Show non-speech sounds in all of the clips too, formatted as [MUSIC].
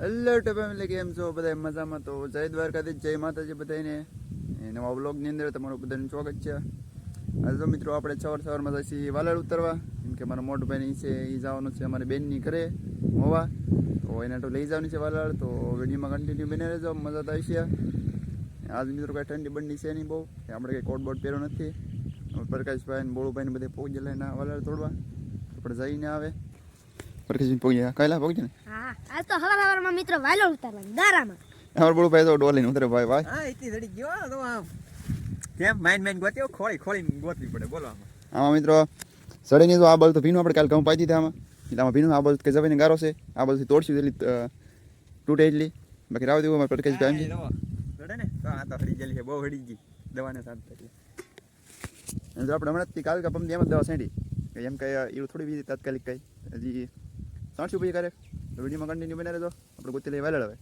Hello two family કેમ છો? બધા મજામાં તો જય દ્વારકાથી જય માતાજી બધાને નવા બ્લોગની અંદર તમારું બધાનું સ્વાગત છે. આજે તો મિત્રો આપણે સવાર સવારમાં જઈશું વાલળ ઉતરવા. કેમ કે મારા મોટો ભાઈ છે એ જવાનું છે અમારી બેનની ઘરે હોવા તો એને તો લઈ જવાની છે વાલળ. તો વિડીયોમાં કન્ટિન્યુ બની રહેજો, મજા તો આવશે. આજ મિત્રો કાંઈ ઠંડી બંડી છે નહીં બહુ. કે આપણે કંઈ કોટ બોટ પહેર્યો નથી. પ્રકાશભાઈ ને બોળુભાઈ બધે પહોંચી લઈને વાલળ તોડવા. આપણે જઈને આવે. પ્રકાશભાઈ પહોંચી કાયલા પહોંચી ને હા આજ તો હવાર હવારમાં મિત્રો વાલો ઉતારવાનું દારામાં. અમારો બોળુભાઈ તો ડોલીને ઉતરે ભાઈ ભાઈ. હા ગયો તો આમ. કેમ માઇન માઇન ગોત્યો ખોળી ખોળી ગોતવી પડે બોલો આમાં. આમાં મિત્રો સડેની તો આ તો ભીનું આપણે કાલે કહું પાઈ દીધા આમાં. એટલે આમાં ભીનું આ કે જમીને ગારો છે. આ તોડશું એટલી તૂટે એટલી. બાકી રાવ દેવું અમારે ને? તો આ તો ગયેલી છે બહુ હળી ગઈ. દવાને સાથે એટલે તો આપણે હમણાં જ કાલ કે પંપ એમ દવા સેંડી. કે એમ કઈ એવું થોડી બીજી તાત્કાલિક કઈ. હજી સાઠશું પછી કરે. તો વિડીયોમાં કન્ટિન્યુ બને રહેજો. આપણે ગોતી લઈ વાલે હવે.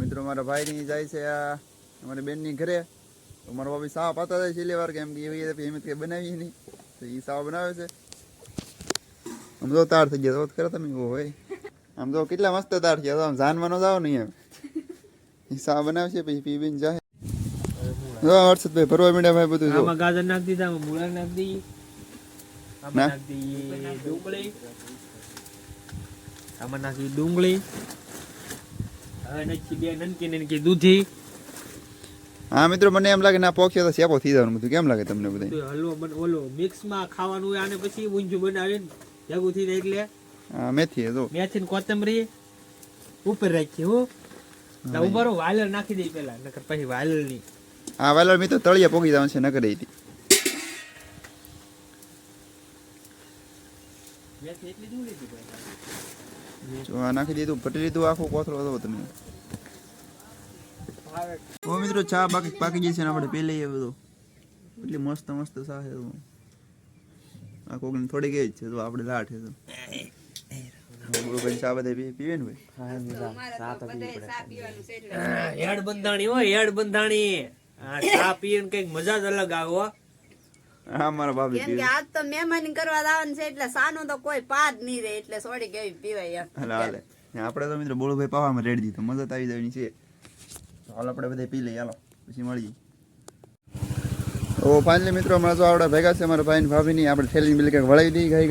મિત્રો, મારા ભાઈની જાય છે આ અમારી બેનની ઘરે. તો મારા ભાભી સાવા પાતા જાય છેલ્લી વાર, કેમ કે એવી હિંમત કંઈ બનાવી નહીં. તો એ સાવા બનાવે છે. આમ તો તાર થઈ ગયા. કરે તમે હોય આમ તો કેટલા મસ્ત તાર થયા આમ જાનમાં ન જાવ નહીં એમ. એ બનાવશે પછી પી પીને જાય જો હર્ષદભાઈ ભરવા મીડિયા ભાઈ બધું આમાં ગાજર નાખ દીધા આમાં મૂળા નાખ દઈએ આમાં નાખ દઈએ ડુંગળી. આમાં નાખી ડુંગળી. હવે નાખી બે નનકી નનકી દૂધી. હા મિત્રો મને એમ લાગે ના પોખ્યો તો શેપો થઈ જવાનું બધું. કેમ લાગે તમને બધા તો હલવો બન ઓલો મિક્સમાં ખાવાનું હોય આને પછી ઊંજુ બનાવીને ભેગું થઈ જાય એટલે હા મેથી જો. મેથી ને કોથમરી ઉપર રાખી હો. ઉભરો વાલર નાખી દઈ પેલા નકર પછી વાલરની હા વાલર મિત્રો તળિયા પોગી જવાનું છે ન કરી હતી મેથી એટલી જ લીધી ભાઈ જો આ નાખી દીધું પટી લીધું આખું કોથળો હતો તમે. ઓ મિત્રો ચા બાકી પાકી જશે ને આપણે પી લઈએ બધું. એટલી મસ્ત મસ્ત ચા છે. આ કોકને થોડી ગઈ છે તો આપણે લાઠ છે ભાઈ ચા બધા પીવે ને ભાઈ? હેડ બંધાણી હોય હેડ બંધાણી આ ચા પીને કંઈક મજા જ અલગ આવો હો. હા મારા ભાભી કેમ કે આજ તો મહેમાન કરવા જવાનું છે એટલે સાનું તો કોઈ પાર નહીં રહે એટલે સોડી કેવી પીવાય હાલે હાલે. આપણે તો મિત્રો બોલુભાઈ પાવામાં રેડી દીધું. મજા આવી જવાની છે. હાલ આપણે બધા પી લઈએ હાલો. પછી મળીએ. ઓ ફાઇનલી મિત્રો હમણાં તો આપણે ભેગા છે મારા ભાઈ ભાભીની આપણે થેલી બિલ કંઈક વળાવી દઈએ ગાઈ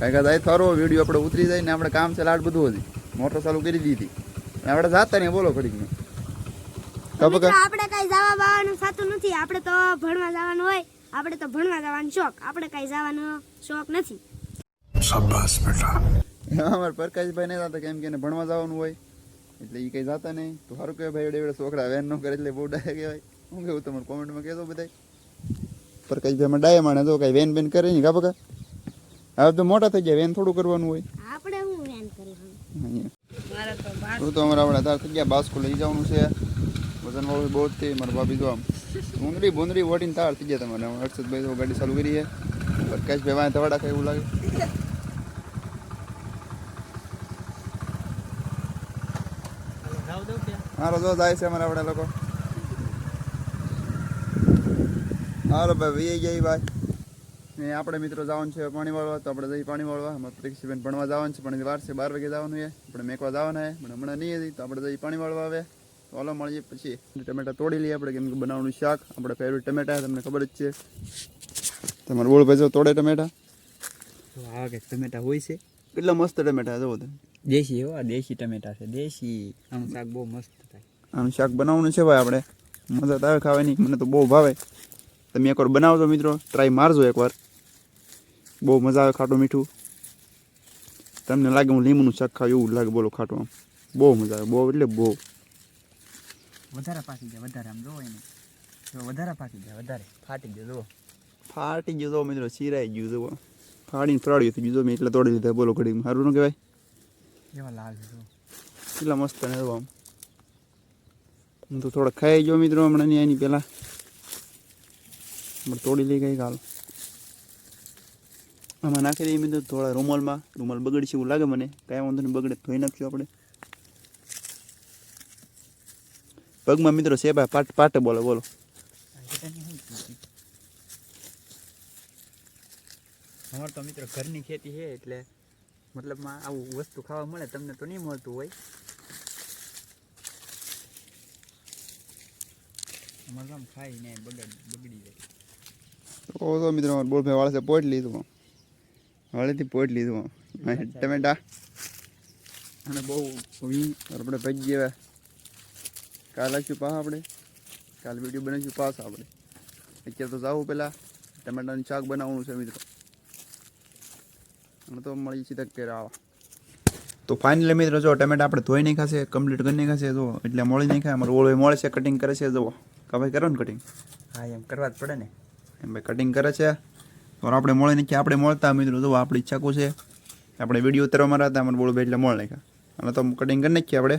ગા કે જાય થરો વીડિયો આપણે ઉતરી જાય ને આપણે કામ છે લાટ બધું હતી. મોટર ચાલુ કરી દીધી. ને આપણે જાતા ને બોલો ઘડીક આપણે કઈ જવા બાવાનું થતું નથી. આપણે તો ભણવા જવાનું હોય. આપણે તો ભણવા જવાનો શોખ. આપણે કઈ જવાનો શોખ નથી. અમારે પ્રકાશભાઈ નહીં જતા કેમ કે ભણવા જવાનું હોય. એટલે એ કઈ જતા નહીં. તો સારું કહેવાય ભાઈ એવડે એવડે છોકરા વેન ન કરે એટલે બહુ ડાયા કહેવાય. હું કેવું તમારે કોમેન્ટમાં કહેતો બધા પ્રકાશભાઈ માં ડાયા માણે તો કઈ વેન બેન કરે નહીં કા બકા? હવે તો મોટા થઈ જાય વેન થોડું કરવાનું હોય. આપણે શું વેન કરવાનું? હું તો અમારા આપણે તાર થઈ ગયા બાસ્કો લઈ જવાનું છે. વજન વાળું બહુ જ થઈ મારા ભાભી તો આમ. ભૂંદરી ભૂંદરી વટીને તાર થઈ ગયા તમારે. હર્ષદભાઈ તો ગાડી ચાલુ કરી છે. પ્રકાશભાઈ વાંહે ધવાડા ખાય એવું લાગે. હા રોજો હારો જો જાય છે અમારા આપણે લોકો. હાલો ભાઈ વી ગયા ભાઈ ને આપણે મિત્રો જવાનું છે પાણી વાળવા તો આપણે જઈ પાણી વાળવા. અમારે પરીક્ષાબેન ભણવા જવાનું છે પણ વાર છે બાર વાગે જવાનું છે. આપણે મેકવા જવાના છે પણ હમણાં નહીં હતી તો આપણે જઈ પાણી વાળવા આવે તો હાલો મળીએ પછી. ટમેટા તોડી લઈએ આપણે કેમ કે બનાવવાનું શાક. આપણે ફેવરેટ ટમેટા તમને ખબર જ છે. તમારે ગોળ ભાઈ તોડે ટમેટા? હા કે ટમેટા હોય છે. કેટલા મસ્ત ટમેટા જોવો તમે. દેશી હો દેશી ટમેટા છે દેશી. આનું શાક બહુ મસ્ત થાય. આનું શાક બનાવવાનું છે ભાઈ આપણે. મજા તો આવે ખાવાની મને તો બહુ ભાવે. તમે એકવાર બનાવજો મિત્રો ટ્રાય મારજો એકવાર. બહુ મજા આવે ખાટું મીઠું. તમને લાગે હું લીંબુનું શાક ખાવ એવું લાગે બોલો ખાટું આમ. બહુ મજા આવે બહુ એટલે બહુ. વધારે પાકી જાય વધારે આમ જોવો એને. જો વધારે પાકી જાય વધારે. ફાટી ગયો જુઓ. ફાટી ગયો તો મિત્રો ચીરાઈ ગયું જુઓ. ફાડીને ફરાડ્યું થઈ ગયું જો મેં એટલે તોડી લીધા બોલો ઘડી સારું ન કહેવાય? એવા લાલ છે કેટલા મસ્ત ને આમ. હું તો થોડા ખાઈ ગયો મિત્રો હમણાં એની પહેલાં. તોડી લઈ ગઈ કાલ. આમાં નાખી દઈએ મિત્રો થોડા રૂમાલમાં. રૂમાલ બગડશે એવું લાગે મને. કાંઈ વાંધો નહીં બગડે ધોઈ નાખશું આપણે. પગમાં મિત્રો સેબા પાટ પાટે બોલો બોલો. અમારે તો મિત્રો ઘરની ખેતી છે એટલે મતલબમાં આવું વસ્તુ ખાવા મળે તમને તો નહીં મળતું હોય. આમ ખાઈ ને બગડ બગડી જાય. ઓ તો મિત્રો બોલભાઈ વાળા પોટ લીધું. વાળેથી પોટ લીધું ટમેટા અને બહુ આપણે ભજી ગયા કાલ આવીશું પાસ આપણે. કાલ વીડિયો બનાવીશું પાસ આપણે. અત્યારે તો જાવું પહેલાં ટમેટાનું શાક બનાવવાનું છે મિત્રો. અને તો મળી સીધા ઘરે આવા. તો ફાઇનલી મિત્રો જો ટમેટા આપણે ધોઈ નહીં ખાશે કમ્પ્લીટ કરી નહીં ખાશે જો એટલે મળી નહીં ખાય. અમારું ઓળો મળે છે કટિંગ કરે છે જો કા ભાઈ કરો ને કટિંગ હા એમ કરવા જ પડે ને. એમ ભાઈ કટિંગ કરે છે. તો આપણે મળે નહીં કે આપણે મળતા મિત્રો? તો આપણી ઈચ્છા છે? આપણે વીડિયો ઉતરવામાં હતા અમારે બોલો એટલે મળે નાખ્યા અને તો કટિંગ કરી નાખીએ આપણે.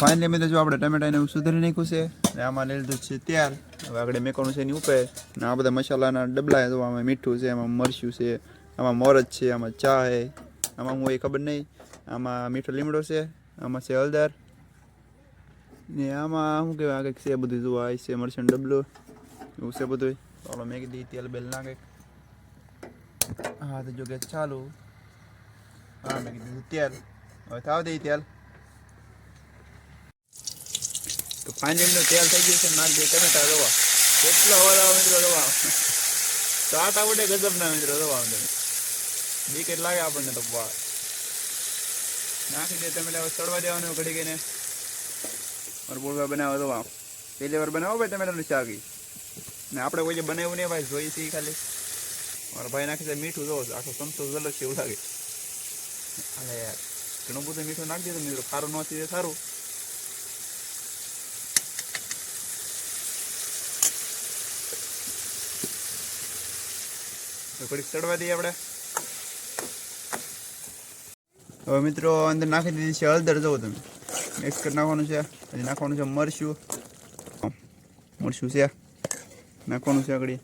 ફાઇનલી મિત્રો, જો આપણે ટમેટાને સુધારી નાખ્યું છે અને આમાં લઈ લીધું છે ત્યાર હવે આગળ મેકવાનું છે એની ઉપર. ને આ બધા મસાલાના ડબલા તો આમાં મીઠું છે, આમાં મરચું છે, આમાં મરચ છે, આમાં ચા છે. આમાં હું એ ખબર નહીં. આમાં મીઠો લીમડો છે, આમાં છે હળદર. ને આમાં શું કહેવાય? આગળ છે બધું જોવા છે મરચાં ડબલું. એવું છે બધું ચાલો મેં કીધી તેલ બેલ નાખે હા તો જો કે ચાલુ હા મેં કીધું તેલ હવે થાવ દે તેલ તો ફાઇનલ તેલ થઈ ગયું છે નાખ દે ટમેટા દવા કેટલો આવે મિત્રો દવા સાત આવડે ગજબ ના મિત્રો દવા તમે બીક જ લાગે આપણને તો વાહ નાખી દે ટમેટા હવે સડવા દેવાનું ઘડી ગઈને મારે બોલવા બનાવો દવા પહેલી વાર બનાવો ભાઈ ટમેટાનું શાક. ને આપણે કોઈ જે બનાવ્યું નહીં ભાઈ જોઈ છીએ ખાલી. મારા ભાઈ નાખી છે મીઠું જોવો આખો સંતોષ જલક છે એવું લાગે. યાર ઘણું બધું મીઠું નાખી દીધું મિત્રો ખારું ન થઈ સારું થોડીક ચડવા દઈએ આપણે. હવે મિત્રો, અંદર નાખી દીધી છે હળદર જવો તમે. મિક્સ કરી નાખવાનું છે. પછી નાખવાનું છે મરશું મરશું છે. નાખવાનું છે આગળ.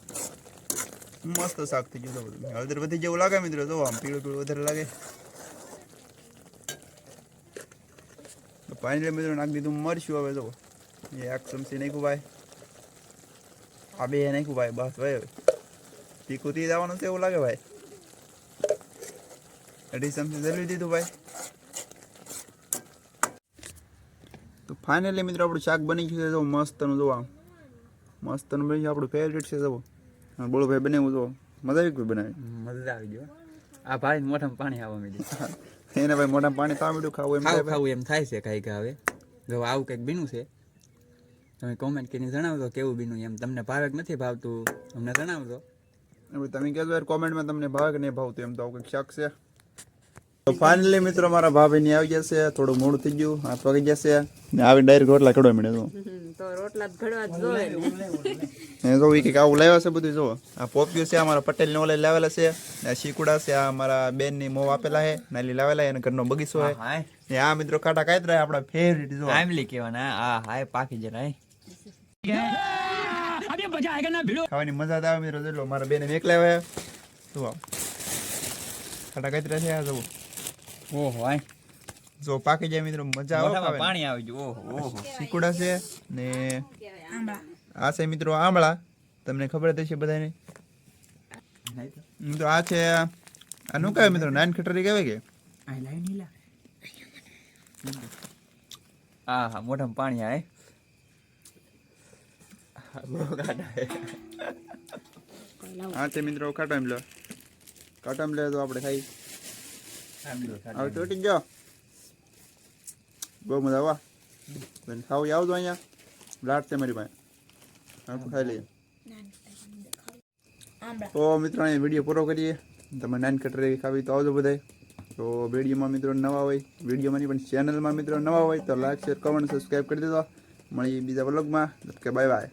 મસ્ત શાક થઈ ગયું બધું. હળદર વધી જેવું લાગે મિત્રો તો આમ પીળું પીળું વધારે લાગે. તો લે મિત્રો નાખી દીધું મરશું હવે તો એ એક ચમચી નાખ્યું ભાઈ. આ બે નાખ્યું ભાઈ, બસ ભાઈ હવે. તીખું તી જવાનું છે એવું લાગે ભાઈ. અઢી ચમચી જલ્દી દીધું ભાઈ. તો ફાઇનલી મિત્રો આપણું શાક બની ગયું છે તો મસ્તનું, જો આમ અને ભાઈ આપણું ફેવરેટ છે જવો બોલો ભાઈ બનાવ્યું તો મજા આવી ગઈ બનાવી? મજા આવી ગયો આ ભાઈ મોઢામાં પાણી આવવા માંડ્યું [LAUGHS] એને ભાઈ મોઢામાં પાણી તો મીઠું ખાવું એમ ખાવું એમ થાય છે કાંઈક હવે. જો આવું કંઈક બીનું છે તમે કોમેન્ટ કરીને જણાવજો કેવું બીનું એમ તમને ભાવે કે નથી ભાવતું અમને જણાવજો. તમે કહેજો યાર કોમેન્ટમાં તમને ભાવે કે નહીં ભાવતું એમ તો આવું કંઈક શક છે. તો ફાઇનલી મિત્રો મારા ભાભી ની આવી જશે થોડું મોડું થઈ ગયું હાથ વાગી જશે. ને આવી ડાયરેક્ટ રોટલા કડવા મળે તો. તો રોટલા ઘડવા જ જોઈએ ને. જો ઈ આવું લાવ્યા છે બધું જો. આ પોપિયું છે અમારા પટેલ ને ઓલે લાવેલા છે ને આ શીકુડા છે આ અમારા બેનની મોં આપેલા છે નાલી લાવેલા છે અને ઘરનો બગીચો છે. ને આ મિત્રો કાટા કાતરા આપણા ફેવરિટ જો. આમલી કહેવાના આ હાય પાકી જરા ખાવાની મજા જ આવે મિત્રો જો મારા બેન એકલા આવ્યા જો. કાટા કાતરા છે આ જો ઓહો આય. જો પાકી જાય મિત્રો મજા આવે મોઢામાં પાણી આવી ગયું ઓહો ઓહો. શીકુડા છે ને આ છે મિત્રો આંબળા. તમને ખબર જ હશે બધાને? મિત્રો આ છે આનું કહેવાય મિત્રો નાન ખટરી કહેવાય કે? હા હા મોઢામાં પાણી આવે. હા છે મિત્રો ખાટો એમ લો કાટો એમ લે તો આપણે ખાઈ. હવે. ચોટી ગયો બહુ મજા આવા. બેન, ખાવ આવજો અહીંયા? લાટ છે મારી પાસે. તો ખાઈ લઈએ. તો મિત્રો અહીં વીડિયો પૂરો કરીએ. તમે નાન કટરી ખાવી તો આવજો બધાય. તો વિડીયોમાં મિત્રો નવા હોય વિડીયોમાં નહીં પણ ચેનલમાં મિત્રો નવા હોય, તો લાઈક શેર કમેન્ટ સબસ્ક્રાઈબ કરી દેજો. મળી બીજા વ્લોગમાં કે બાય બાય